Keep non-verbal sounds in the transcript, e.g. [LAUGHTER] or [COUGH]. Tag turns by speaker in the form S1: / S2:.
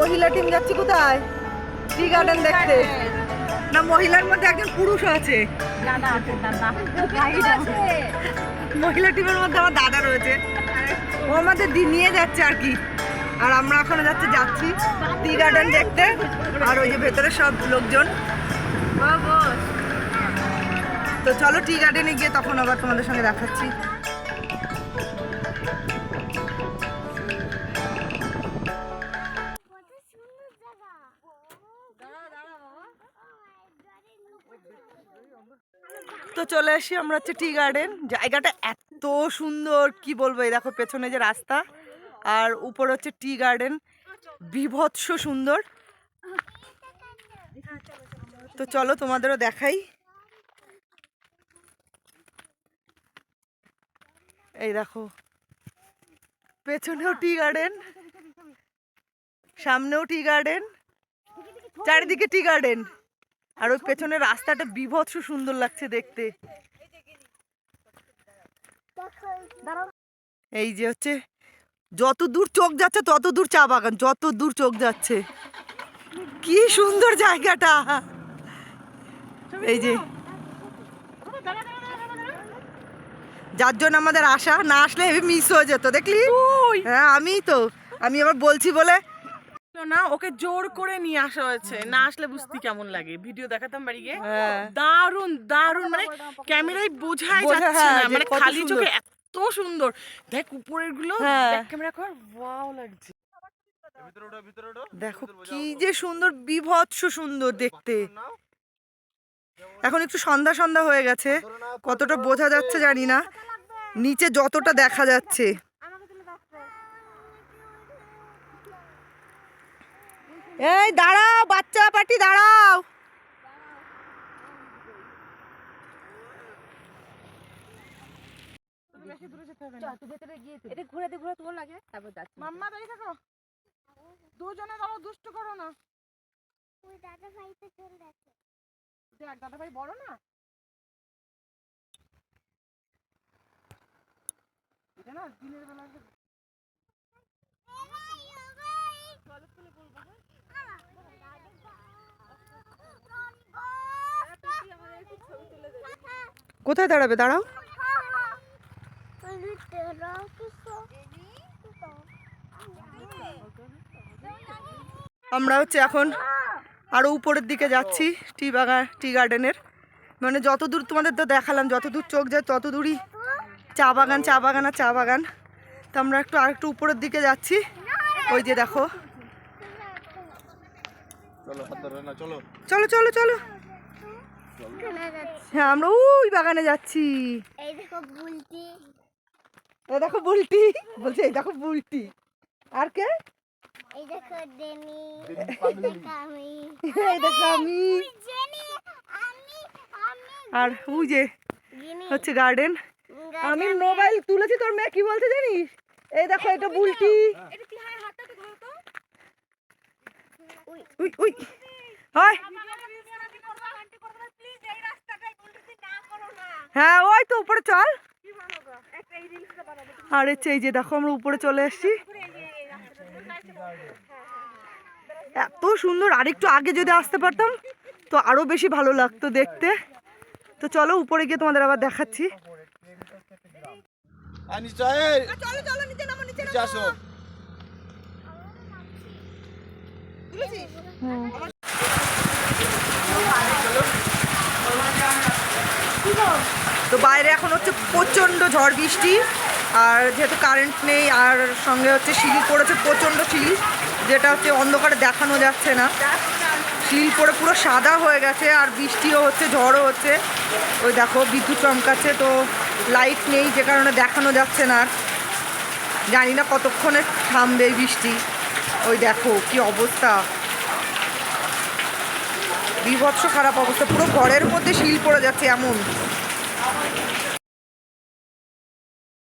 S1: মহিলা টিম যাচ্ছি কোথায়? টি গার্ডেন দেখতে। না মহিলার মধ্যে একজন পুরুষ আছে। মহিলা টিমের মধ্যে আমার দাদা রয়েছে। ও আমাদের নিয়ে যাচ্ছে আর কি। আর আমরা এখন যাচ্ছি যাচ্ছি টি গার্ডেন দেখতে। আর ওই যে ভেতরে সব লোকজন। তো চলো টি গার্ডেনে গিয়ে তখন আবার তোমাদের সঙ্গে দেখাচ্ছি। তো চলে আসি আমরা হচ্ছে টি গার্ডেন। জায়গাটা এত সুন্দর, কি বলব? এই দেখো, পেছনে যে রাস্তা আর উপর হচ্ছে টি গার্ডেন। বিভৎস সুন্দর। তো চলো, তোমাদেরও দেখাই। এই দেখো, পেছনেও টি গার্ডেন, সামনেও টি গার্ডেন, চারিদিকে টি গার্ডেন। আর ওই পেছনের রাস্তাটা বিভৎস সুন্দর লাগছে দেখতে। এই যে হচ্ছে যত দূর চোখ যাচ্ছে তত দূর চা বাগান যত দূর চোখ যাচ্ছে। কি সুন্দর জায়গাটা! এই যে। যার জন্য আমাদের আশা না আসলে মিস হয়ে যেত দেখলি? হ্যাঁ আমি তো। আমি আবার বলছি বলে
S2: না ওকে জোর করে নিয়ে আসা হয়েছে। না আসলে বুঝতে কেমন লাগে। ভিডিও দেখাতাম বাড়ি গিয়ে।
S1: হ্যাঁ।
S2: দারুণ দারুণ মানে ক্যামেরায় বোঝাই যাচ্ছে
S1: হ্যাঁ,
S2: না। মানে খালি চোখে এত সুন্দর। দেখ উপরেরগুলো
S1: হ্যাঁ।
S2: দেখ ক্যামেরা কর ওয়াও লাগছে।
S1: দেখো কি যে সুন্দর বিভৎস সুন্দর দেখতে। এখন একটু সন্ধ্যা সন্ধ্যা হয়ে গেছে। কতটা বোঝা যাচ্ছে জানি না। নিচে যতটা দেখা যাচ্ছে। এই দাঁড়াও বাচ্চা পাটি দাঁড়াও।
S3: এটা ঘুরে ঘুরে তোর লাগে? তারপর যাচ্ছি।
S2: মাম্মা দাঁড়িয়ে থাকো। দুজনে দাঁড়াও দুষ্ট করো না।
S4: ওই দাদা ভাই তো চলে গেছে।
S2: দেখ দাদা ভাই বড় না? এটা না দিনের বেলা
S1: কোথায় দাঁড়াবে? দাঁড়াও। আমরা হচ্ছে এখন আরও উপরের দিকে যাচ্ছি টি বাগান টি গার্ডেনের। মানে যত দূর তোমাদের তো দেখালাম যত দূর চোখ যায় তত দূরই চা বাগান চা বাগান আর চা বাগান। তো আমরা একটু আর একটু উপরের দিকে যাচ্ছি। ওই যে দেখো। চলো চলো চলো। হ্যাঁ আমরা ওই বাগানে যাচ্ছি।
S4: এই দেখো বুলটি।
S1: এই দেখো বুলটি। বলছে এই দেখো বুলটি। আর কে?
S4: এই দেখো ডেনি [LAUGHS] এই দেখো আমি।
S1: এই দেখো আমি।
S4: জেনি আমি আমি
S1: আর ওই যে হচ্ছে গার্ডেন। আমি মোবাইল তুলেছি তোর মেয়ে কি বলছে জানিস? এই দেখো এটা বুলটি। We we. হয়। হ্যাঁ ওই তো উপরে চল। আর হচ্ছে এই যে দেখো আমরা উপরে চলে এসেছি। এত সুন্দর আরেকটু আগে যদি আসতে পারতাম তো আরও বেশি ভালো লাগতো দেখতে। তো চলো উপরে গিয়ে তোমাদের আবার দেখাচ্ছি।
S5: আর নিশ্চয়
S1: চলো চলো নিচে নামো নিচে
S5: নিচে আসো
S1: তো বাইরে এখন হচ্ছে প্রচণ্ড ঝড় বৃষ্টি, আর যেহেতু কারেন্ট নেই, আর সঙ্গে হচ্ছে সিঁড়ি পড়েছে, প্রচণ্ড সিঁড়ি যেটা হচ্ছে অন্ধকারে দেখানো যাচ্ছে না। শিল পড়ে পুরো সাদা হয়ে গেছে, আর বৃষ্টিও হচ্ছে, ঝড়ও হচ্ছে। ওই দেখো, বিদ্যুৎ চমকাচ্ছে, তো লাইট নেই, যে কারণে দেখানো যাচ্ছে না। আর জানি না কতক্ষণে থামবে বৃষ্টি। ওই দেখো, কি অবস্থা। বিভৎস খারাপ অবস্থা, পুরো ঘরের মধ্যে শিল পড়ে যাচ্ছে এমন। Thank you.